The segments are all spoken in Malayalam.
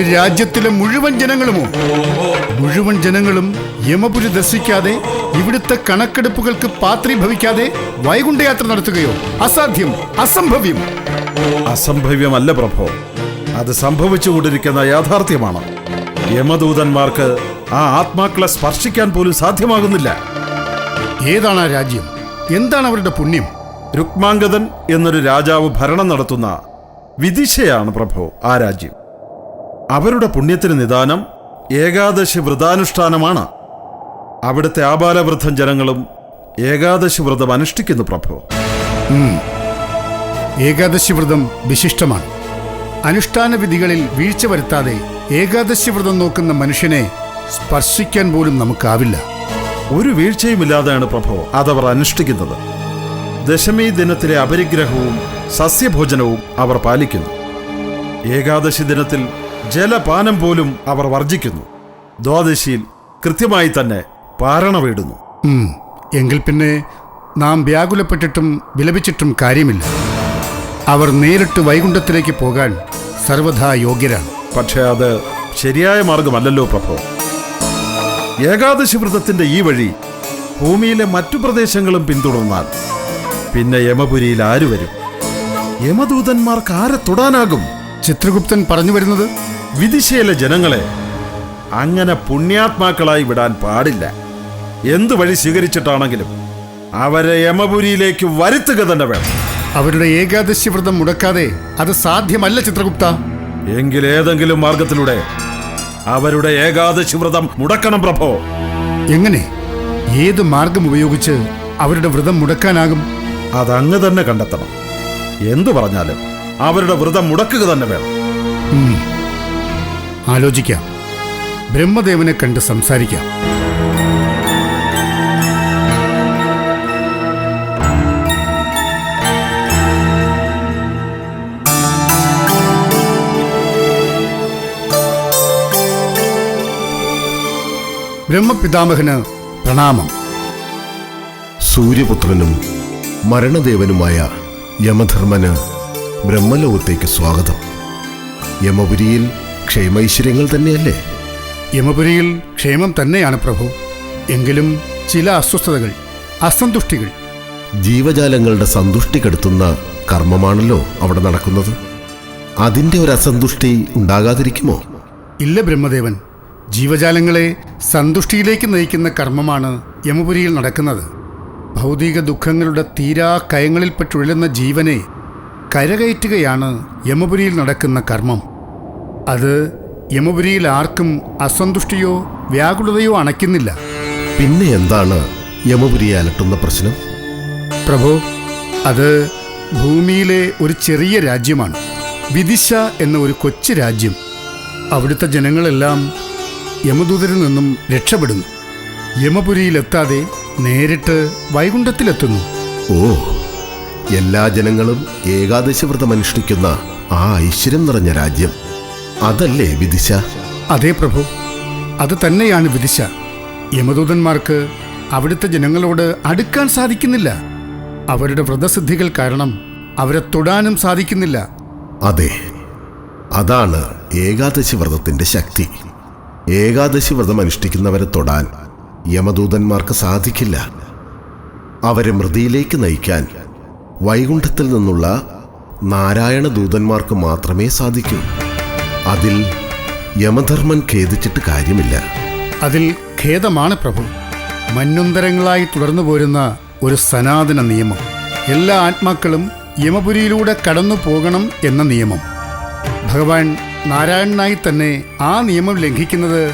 ഒരു രാജ്യത്തിലെ മുഴുവൻ ജനങ്ങളുമോ? മുഴുവൻ ജനങ്ങളും യമപുരി ദർശിക്കാതെ ഇവിടുത്തെ കണക്കെടുപ്പുകൾക്ക് പാത്രീഭവിക്കാതെ വൈകുണ്ഠയാത്ര നടത്തുകയോ? അസാധ്യം അസംഭവ്യം. അസംഭവ്യമല്ല പ്രഭോ. അത് സംഭവിച്ചുകൊണ്ടിരിക്കുന്ന യാഥാർത്ഥ്യമാണ്. യമദൂതന്മാർക്ക് ആ ആത്മാക്കളെ സ്പർശിക്കാൻ പോലും സാധ്യമാകുന്നില്ല. ഏതാണ് ആ രാജ്യം? എന്താണ് അവരുടെ പുണ്യം? രുക്മാംഗതൻ എന്നൊരു രാജാവ് ഭരണം നടത്തുന്ന വിദിശയാണ് പ്രഭോ ആ രാജ്യം. അവരുടെ പുണ്യത്തിന് നിദാനം ഏകാദശി വ്രതാനുഷ്ഠാനമാണ്. അവിടുത്തെ ആബാലവൃദ്ധം ജനങ്ങളും ഏകാദശി വ്രതം അനുഷ്ഠിക്കുന്നു പ്രഭു. ഏകാദശി വ്രതം വിശിഷ്ടമാണ്. അനുഷ്ഠാന വിധികളിൽ വീഴ്ച വരുത്താതെ ഏകാദശി വ്രതം നോക്കുന്ന മനുഷ്യനെ സ്പർശിക്കാൻ പോലും നമുക്കാവില്ല. ഒരു വീഴ്ചയുമില്ലാതെയാണ് പ്രഭോ അതവർ അനുഷ്ഠിക്കുന്നത്. ദശമി ദിനത്തിലെ അപരിഗ്രഹവും സസ്യഭോജനവും അവർ പാലിക്കുന്നു. ഏകാദശി ദിനത്തിൽ ജലപാനം പോലും അവർ വർജിക്കുന്നു ദ്വാദശിയിൽ കൃത്യമായി തന്നെ പാരണ വീടുന്നു. എങ്കിൽ പിന്നെ നാം വ്യാകുലപ്പെട്ടിട്ടും വിലപിച്ചിട്ടും കാര്യമില്ല. അവർ നേരിട്ട് വൈകുണ്ഠത്തിലേക്ക് പോകാൻ സർവഥാ യോഗ്യരാണ്. പക്ഷേ അത് ശരിയായ മാർഗമല്ലല്ലോ പ്രഭോ. ഏകാദശി വ്രതത്തിന്റെ ഈ വഴി ഭൂമിയിലെ മറ്റു പ്രദേശങ്ങളും പിന്തുടർന്നാൽ പിന്നെ യമപുരിയിൽ ആര് വരും? യമദൂതന്മാർക്ക് ആരെ തൊടാനാകും? ചിത്രഗുപ്തൻ പറഞ്ഞു വരുന്നത് വിദിശയിലെ ജനങ്ങളെ അങ്ങനെ പുണ്യാത്മാക്കളായി വിടാൻ പാടില്ല. എന്തു വഴി സ്വീകരിച്ചിട്ടാണെങ്കിലും അവരെ യമപുരിയിലേക്ക് വരുത്തുക തന്നെ വേണം. അവരുടെ ഏകാദശി വ്രതം മുടക്കാതെ അത് സാധ്യമല്ല ചിത്രഗുപ്ത. എങ്കിൽ ഏതെങ്കിലും മാർഗത്തിലൂടെ അവരുടെ ഏകാദശി വ്രതം മുടക്കണം പ്രഭോ. എങ്ങനെ? ഏത് മാർഗം ഉപയോഗിച്ച് അവരുടെ വ്രതം മുടക്കാനാകും? അതങ്ങ് തന്നെ കണ്ടെത്തണം. എന്തു പറഞ്ഞാലും അവരുടെ വ്രതം മുടക്കുക തന്നെ വേണം. ആലോചിക്കാം. ബ്രഹ്മദേവനെ കണ്ട് സംസാരിക്കാം. ബ്രഹ്മപിതാമഹന് പ്രണാമം. സൂര്യപുത്രനും മരണദേവനുമായ യമധർമ്മന് ബ്രഹ്മലോകത്തേക്ക് സ്വാഗതം. യമപുരിയിൽ ക്ഷേമൈശ്വര്യങ്ങൾ തന്നെയല്ലേ? യമപുരിയിൽ ക്ഷേമം തന്നെയാണ് പ്രഭു. എങ്കിലും ചില അസ്വസ്ഥതകൾ അസന്തുഷ്ടികൾ. ജീവജാലങ്ങളുടെ സന്തുഷ്ടി കെടുത്തുന്ന കർമ്മമാണല്ലോ അവിടെ നടക്കുന്നത്. അതിന്റെ ഒരു അസന്തുഷ്ടി ഉണ്ടാകാതിരിക്കുമോ? ഇല്ല ബ്രഹ്മദേവൻ. ജീവജാലങ്ങളെ സന്തുഷ്ടിയിലേക്ക് നയിക്കുന്ന കർമ്മമാണ് യമപുരിയിൽ നടക്കുന്നത്. ഭൗതിക ദുഃഖങ്ങളുടെ തീരാ കയങ്ങളിൽപ്പെട്ടുഴലുന്ന ജീവനെ കരകയറ്റുകയാണ് യമപുരിയിൽ നടക്കുന്ന കർമ്മം. അത് യമപുരിയിൽ ആർക്കും അസന്തുഷ്ടിയോ വ്യാകുലതയോ അണയ്ക്കുന്നില്ല. പിന്നെ എന്താണ് യമപുരിയെ അലട്ടുന്ന പ്രശ്നം? പ്രഭു അത് ഭൂമിയിലെ ഒരു ചെറിയ രാജ്യമാണ്. വിദിശ എന്ന ഒരു കൊച്ചു രാജ്യം. അവിടുത്തെ ജനങ്ങളെല്ലാം യമദൂതരിൽ നിന്നും രക്ഷപ്പെടുന്നു. യമപുരിയിലെത്താതെ നേരിട്ട് വൈകുണ്ഠത്തിലെത്തുന്നു. ഓ എല്ലാ ജനങ്ങളും ഏകാദശി വ്രതം അനുഷ്ഠിക്കുന്ന ആ ഐശ്വര്യം നിറഞ്ഞ രാജ്യം. അതല്ലേ വിദിശ അതെ പ്രഭു അത് തന്നെയാണ് വിദിശ യമദൂതന്മാർക്ക് അവിടുത്തെ ജനങ്ങളോട് അടുക്കാൻ സാധിക്കുന്നില്ല. അവരുടെ വ്രതസിദ്ധികൾ കാരണം അവരെ തൊടാനും സാധിക്കുന്നില്ല. അതെ അതാണ് ഏകാദശി വ്രതത്തിന്റെ ശക്തി. ഏകാദശി വ്രതം അനുഷ്ഠിക്കുന്നവരെ തൊടാൻ യമദൂതന്മാർക്ക് സാധിക്കില്ല. അവരെ മൃതിയിലേക്ക് നയിക്കാൻ വൈകുണ്ഠത്തിൽ നിന്നുള്ള നാരായണ ദൂതന്മാർക്ക് മാത്രമേ സാധിക്കൂ. അതിൽ യമധർമ്മൻ ഖേദിച്ചിട്ട് കാര്യമില്ല. അതിൽ ഖേദമാണ് പ്രഭു. മന്വന്തരങ്ങളായി തുടർന്നു പോരുന്ന ഒരു സനാതന നിയമം. എല്ലാ ആത്മാക്കളും യമപുരിയിലൂടെ കടന്നു പോകണം എന്ന നിയമം. ഭഗവാൻ നാരായണനായി തന്നെ ആ നിയമം ലംഘിക്കുന്നത്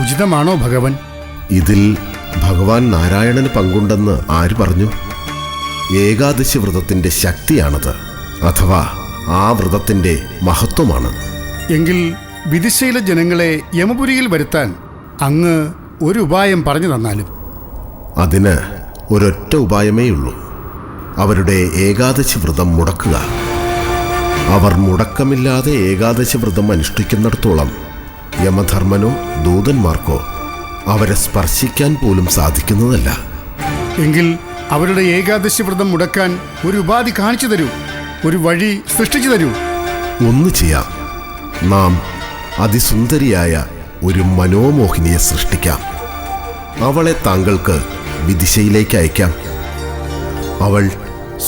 ഉചിതമാണോ ഭഗവൻ? ഇതിൽ ഭഗവാൻ നാരായണന് പങ്കുണ്ടെന്ന് ആര് പറഞ്ഞു? ഏകാദശി വ്രതത്തിന്റെ ശക്തിയാണത്. അഥവാ ആ വ്രതത്തിന്റെ മഹത്വമാണ്. എങ്കിൽ വിദിശയിലെ ജനങ്ങളെ യമപുരിയിൽ വരുത്താൻ അങ്ങ് ഒരു ഉപായം പറഞ്ഞു തന്നാലും. അതിന് ഒരൊറ്റ ഉപായമേ ഉള്ളൂ. അവരുടെ ഏകാദശി വ്രതം മുടക്കുക. അവർ മുടക്കമില്ലാതെ ഏകാദശി വ്രതം അനുഷ്ഠിക്കുന്നിടത്തോളം യമധർമ്മനോ ദൂതന്മാർക്കോ അവരെ സ്പർശിക്കാൻ പോലും സാധിക്കുന്നതല്ല. എങ്കിൽ അവരുടെ ഏകാദശി വ്രതം മുടക്കാൻ ഒരു ഉപാധി കാണിച്ചു തരൂ ഒരു വഴി സൃഷ്ടിച്ചു തരൂ. ഒന്ന് ചെയ്യാം. നാം അതിസുന്ദരിയായ ഒരു മനോമോഹിനിയെ സൃഷ്ടിക്കാം. അവളെ താങ്കൾക്ക് വിദിശയിലേക്ക് അയക്കാം. അവൾ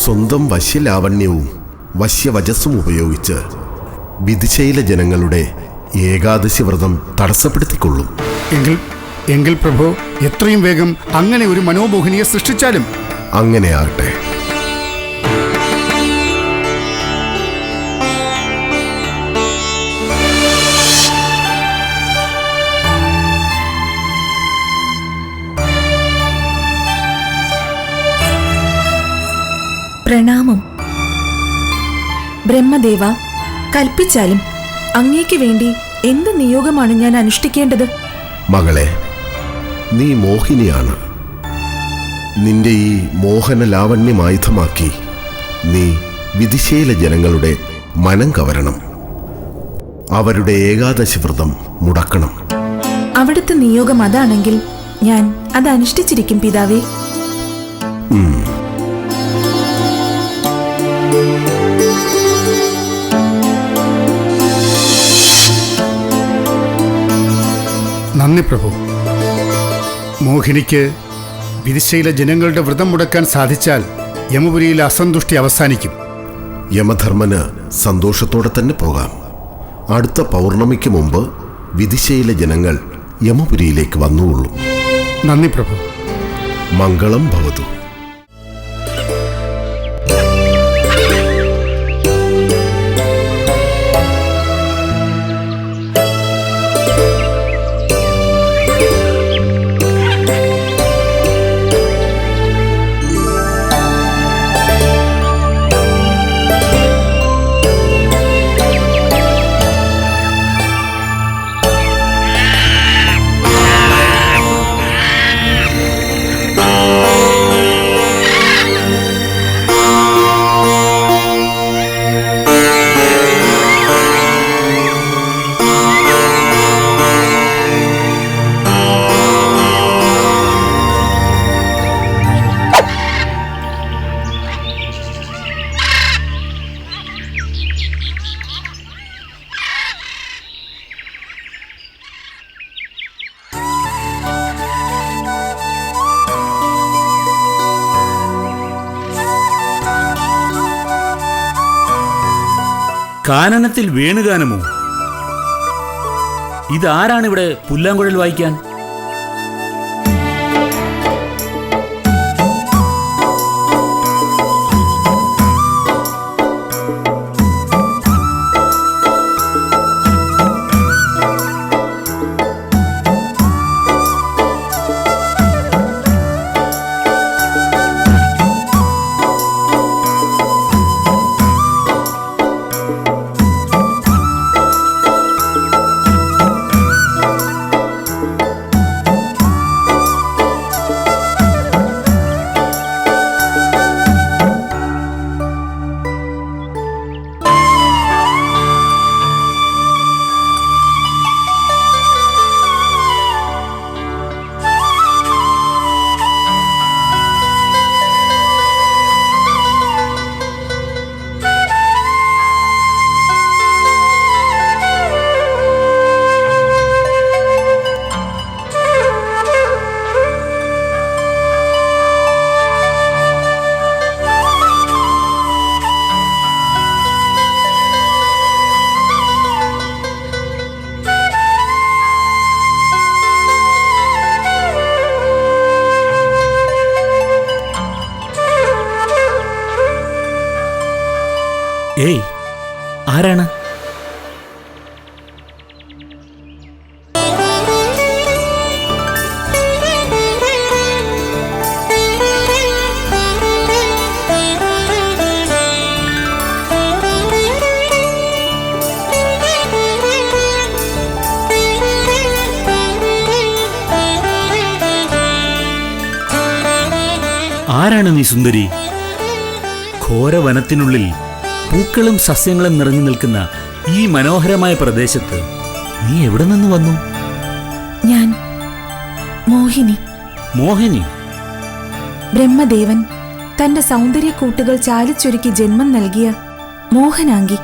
സ്വന്തം വശ്യലാവണ്യവും വശ്യവചസ്സും ഉപയോഗിച്ച് വിദിശയിലെ ജനങ്ങളുടെ ഏകാദശി വ്രതം തടസ്സപ്പെടുത്തിക്കൊള്ളും. എങ്കിൽ എങ്കിൽ പ്രഭു എത്രയും വേഗം അങ്ങനെ ഒരു മനോമോഹിനിയെ സൃഷ്ടിച്ചാലും? അങ്ങനെയാകട്ടെ. പ്രണാമം. ബ്രഹ്മദേവ കൽപ്പിച്ചാലും അങ്ങേക്ക് വേണ്ടി എന്ത് നിയോഗമാണ് ഞാൻ അനുഷ്ഠിക്കേണ്ടത്? മകളെ നീ മോഹിനിയാണ്. നിന്റെ ഈ മോഹന ലാവണ്യമായുധമാക്കി നീ വിധിശീല ജനങ്ങളുടെ മനം കവരണം. അവരുടെ ഏകാദശി വ്രതം മുടക്കണം. അവിടുത്തെ നിയോഗം അതാണെങ്കിൽ ഞാൻ അത് അനുഷ്ഠിച്ചിരിക്കും പിതാവേ. നന്ദി പ്രഭു. മോഹിനിക്ക് വിദിശയിലെ ജനങ്ങളുടെ വ്രതം മുടക്കാൻ സാധിച്ചാൽ യമപുരിയിലെ അസന്തുഷ്ടി അവസാനിക്കും. യമധർമ്മന് സന്തോഷത്തോടെ തന്നെ പോകാം. അടുത്ത പൗർണമിക്ക് മുമ്പ് വിദിശയിലെ ജനങ്ങൾ യമപുരിയിലേക്ക് വന്നുകൊള്ളും. നന്ദി പ്രഭു. മംഗളം ഭവതു. കാനനത്തിൽ വേണുഗാനമോ ഇതാരാണിവിടെ പുല്ലാങ്കുഴൽ വായിക്കാൻ? ഏയ് ആരാണ്? ആരാണ് നീ സുന്ദരി? ഘോരവനത്തിനുള്ളിൽ പൂക്കളും സസ്യങ്ങളും നിറഞ്ഞു നിൽക്കുന്ന ഈ മനോഹരമായ പ്രദേശത്ത് നീ എവിടെ നിന്ന് വന്നു? ഞാൻ മോഹിനി. മോഹിനി? ബ്രഹ്മദേവൻ തന്റെ സൗന്ദര്യ കൂട്ടുകൾ ചാലിച്ചൊരുക്കി ജന്മം നൽകിയ മോഹനാങ്കി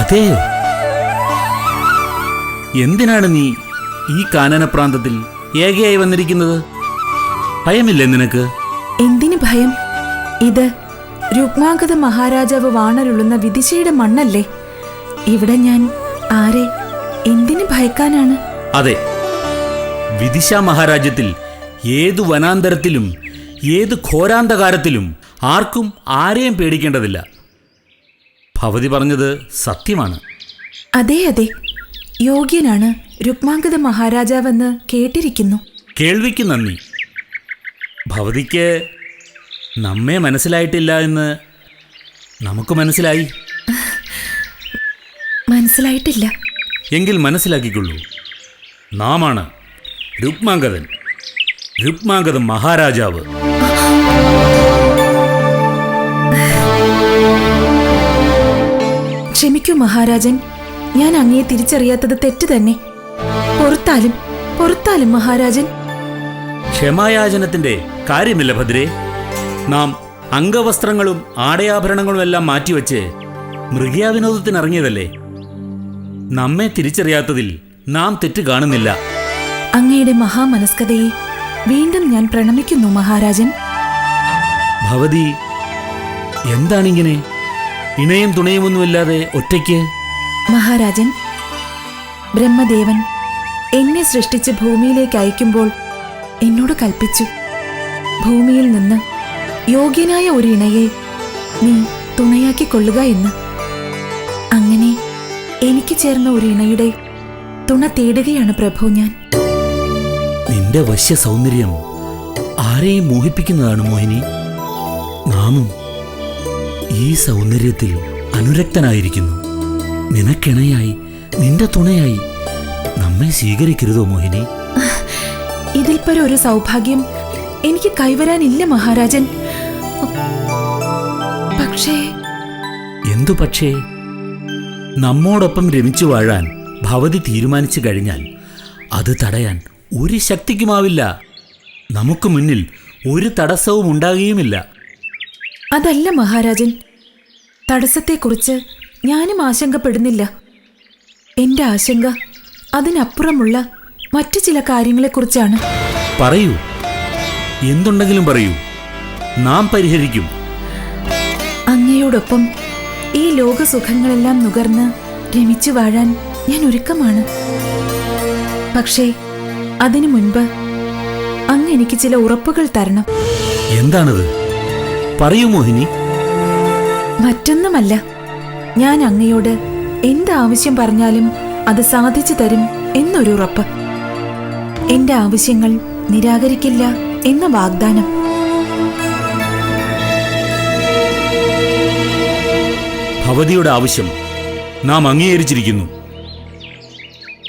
അതെയോ? എന്തിനാണ് നീ ഈ കാനനപ്രാന്തത്തിൽ ഏകയായി വന്നിരിക്കുന്നത്? ഭയമില്ലേ നിനക്ക്? എന്തിന് ഭയം? ഇത് രുക്മാംഗത മഹാരാജാവ് വാണരുളുന്ന വിദിശയുടെ മണ്ണല്ലേ? ഇവിടെ ഞാൻ ആരെ എന്തിന് ഭയക്കാനാണ്? അതെ വിദിശ മഹാരാജ്യത്തിൽ ഏതു വനാന്തരത്തിലും ഏത് ഘോരാന്തകാരത്തിലും ആർക്കും ആരെയും പേടിക്കേണ്ടതില്ല. ഭവതി പറഞ്ഞത് സത്യമാണ്. അതെ അതെ. യോഗ്യനാണ് രുക്മാംഗത മഹാരാജാവെന്ന് കേട്ടിരിക്കുന്നു. കേൾവിക്ക് നന്ദി. ഭവതിക്ക് നമ്മെ മനസ്സിലായിട്ടില്ല എന്ന് നമുക്ക് മനസ്സിലായി. മനസ്സിലായിട്ടില്ല. എങ്കിൽ മനസ്സിലാക്കിക്കൊള്ളൂ. നാമാണ് രുക്മാങ്കതൻ രുക്മാംഗതൻ മഹാരാജാവ്. ക്ഷമിക്കൂ മഹാരാജൻ. ഞാൻ അങ്ങയെ തിരിച്ചറിയാത്തത് തെറ്റ് തന്നെ. പുറത്താലും പുറത്താലും മഹാരാജൻ. ക്ഷമായാചനത്തിന്റെ കാര്യമില്ല ഭദ്രേ. നാം അംഗവസ്ത്രങ്ങളും ആടയാഭരണങ്ങളും എല്ലാം മാറ്റിവെച്ച് മൃഗയാവിനോദത്തിനിറങ്ങിയതല്ലേ? നമ്മെ തിരിച്ചറിയാത്തതിൽ നാം തെറ്റ് കാണുന്നില്ല. അങ്ങയുടെ മഹാമനസ്കതയെ വീണ്ടും ഞാൻ പ്രണമിക്കുന്നു മഹാരാജൻ. ഭവതി എന്താണിങ്ങനെ? ഇണയും തുണയുമൊന്നുമില്ലാതെ ഒറ്റയ്ക്ക്? മഹാരാജൻ ബ്രഹ്മദേവൻ എന്നെ സൃഷ്ടിച്ച് ഭൂമിയിലേക്ക് അയക്കുമ്പോൾ എന്നോട് കൽപ്പിച്ചു. ഭൂമിയിൽ നിന്ന് യോഗ്യനായ ഒരു ഇണയെ നീ തുണയാക്കി കൊള്ളുക എന്ന്. അങ്ങനെ എനിക്ക് ചേർന്ന ഒരു ഇണയുടെ തുണ തേടുകയാണ് പ്രഭു ഞാൻ. നിന്റെ വശ്യ സൗന്ദര്യം ആരെയും മോഹിപ്പിക്കുന്നതാണ് മോഹിനി. നാമും ഈ സൗന്ദര്യത്തിൽ അനുരക്തനായിരിക്കുന്നു. നിനക്കിണയായി നിന്റെ തുണയായി നമ്മെ സ്വീകരിക്കരുതോ മോഹിനി? ഇതിൽ പരം ഒരു സൗഭാഗ്യം എനിക്ക് കൈവരാനില്ല മഹാരാജൻ. പക്ഷേ എന്തു പക്ഷേ? നമ്മോടൊപ്പം രമിച്ചു വാഴാൻ ഭവതി തീരുമാനിച്ചു കഴിഞ്ഞാൽ അത് തടയാൻ ഒരു ശക്തിക്കുമാവില്ല. നമുക്ക് മുന്നിൽ ഒരു തടസ്സവും ഉണ്ടാകുകയുമില്ല. അതല്ല മഹാരാജൻ. തടസ്സത്തെക്കുറിച്ച് ഞാനും ആശങ്കപ്പെടുന്നില്ല. എന്റെ ആശങ്ക അതിനപ്പുറമുള്ള മറ്റു ചില കാര്യങ്ങളെക്കുറിച്ചാണ്. പറയൂ. എന്തുണ്ടെങ്കിലും പറയൂ. നാം പരിഹരിക്കും. അങ്ങയോടൊപ്പം ഈ ലോകസുഖങ്ങളെല്ലാം നുകർന്ന് രമിച്ചു വാഴാൻ ഞാൻ ഒരുക്കമാണ്. പക്ഷേ അതിനു മുൻപ് അങ്ങ് എനിക്ക് ചില ഉറപ്പുകൾ തരണം. എന്താണത്? പറയൂ മോഹിനി. മറ്റൊന്നുമല്ല. ഞാൻ അങ്ങയോട് എന്ത് ആവശ്യം പറഞ്ഞാലും അത് സാധിച്ചു തരും എന്നൊരു ഉറപ്പ്. എന്റെ ആവശ്യങ്ങൾ നിരാകരിക്കില്ല എന്ന വാഗ്ദാനം. ഭവതിയുടെ ആവശ്യം നാം അംഗീകരിച്ചിരിക്കുന്നു.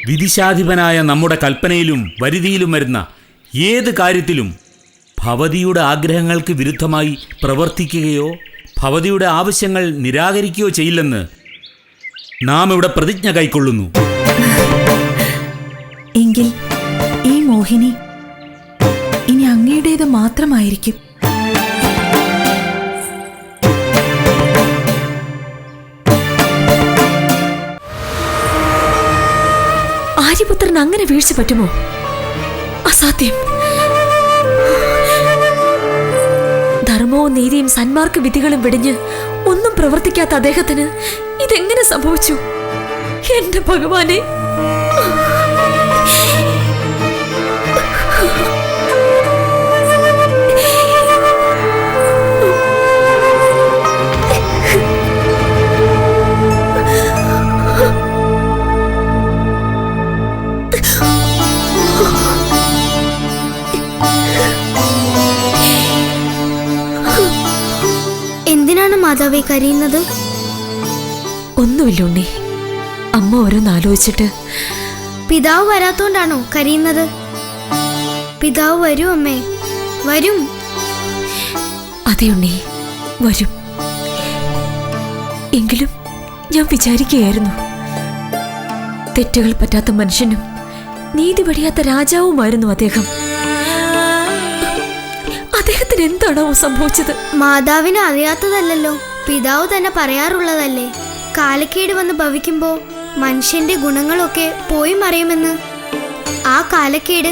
വിധിശാധിപനായ നമ്മുടെ കൽപ്പനയിലും വരുതിയിലും വരുന്ന ഏത് കാര്യത്തിലും ഭവതിയുടെ ആഗ്രഹങ്ങൾക്ക് വിരുദ്ധമായി പ്രവർത്തിക്കുകയോ ഭവതിയുടെ ആവശ്യങ്ങൾ നിരാകരിക്കുകയോ ചെയ്യില്ലെന്ന് നാം ഇവിടെ പ്രതിജ്ഞ കൈക്കൊള്ളുന്നു. എങ്കിൽ ഈ മോഹിനി ഇനി അങ്ങയുടേത് മാത്രമായിരിക്കും. ആര്യപുത്രൻ അങ്ങനെ വീഴ്ച പറ്റുമോ? അസാധ്യം. ധർമ്മവും നീതിയും സന്മാർക്ക് വിധികളും വെടിഞ്ഞ് ഒന്നും പ്രവർത്തിക്കാത്ത അദ്ദേഹത്തിന് ഇതെങ്ങനെ സംഭവിച്ചു? എന്റെ ഭഗവാനെ. മാതാവേ കരയുന്നത്? ഒന്നുമില്ല ഉണ്ണി. അമ്മ ഓരോന്ന് ആലോചിച്ചിട്ട്. പിതാവ് വരാത്തോണ്ടാണോ കരയുന്നത്? പിതാവ് വരും അമ്മേ. വരും. അതെ ഉണ്ണി. വരും. എങ്കിലും ഞാൻ വിചാരിക്കുകയായിരുന്നു. തെറ്റുകൾ പറ്റാത്ത മനുഷ്യനും നീതി പടിയാത്ത രാജാവുമായിരുന്നു അദ്ദേഹം. അദ്ദേഹത്തിന് എന്താണോ സംഭവിച്ചത്? മാതാവിന് അറിയാത്തതല്ലല്ലോ. പിതാവ് തന്നെ പറയാറുള്ളതല്ലേ? കാലക്കേട് വന്ന് ഭവിക്കുമ്പോൾ മനുഷ്യന്റെ ഗുണങ്ങളൊക്കെ പോയി മറിയുമെന്ന്. ആ കാലക്കേട്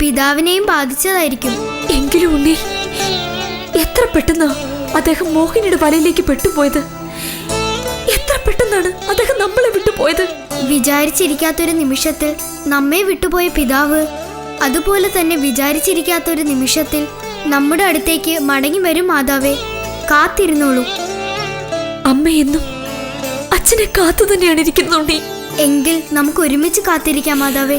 പിതാവിനെയും ബാധിച്ചതായിരിക്കും. എങ്കിലും ഉണ്ണി എത്ര പെട്ടെന്നാ അദ്ദേഹം മോഹിനിയുടെ വലയിലേക്ക് പെട്ടുപോയത്? എത്ര പെട്ടെന്നാണ് അദ്ദേഹം നമ്മളെ വിട്ടുപോയത്? വിചാരിച്ചിരിക്കാത്തൊരു നിമിഷത്തിൽ നമ്മെ വിട്ടുപോയ പിതാവ് അതുപോലെ തന്നെ വിചാരിച്ചിരിക്കാത്തൊരു നിമിഷത്തിൽ നമ്മുടെ അടുത്തേക്ക് മടങ്ങി വരും മാതാവേ കാത്തിരുന്നോളൂ. അമ്മ എന്നും അച്ഛനെ കാത്തു തന്നെയാണ് ഇരിക്കുന്നുണ്ടി. എങ്കിൽ നമുക്ക് ഒരുമിച്ച് കാത്തിരിക്കാം മാതാവേ.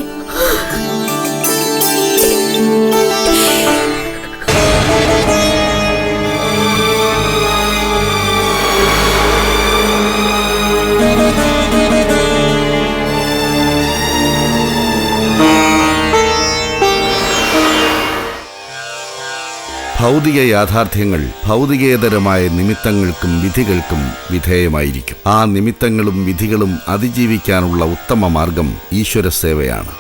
ഭൗതിക യാഥാർത്ഥ്യങ്ങൾ ഭൗതികേതരമായ നിമിത്തങ്ങൾക്കും വിധികൾക്കും വിധേയമായിരിക്കും. ആ നിമിത്തങ്ങളും വിധികളും അതിജീവിക്കാനുള്ള ഉത്തമ മാർഗം ഈശ്വര സേവയാണ്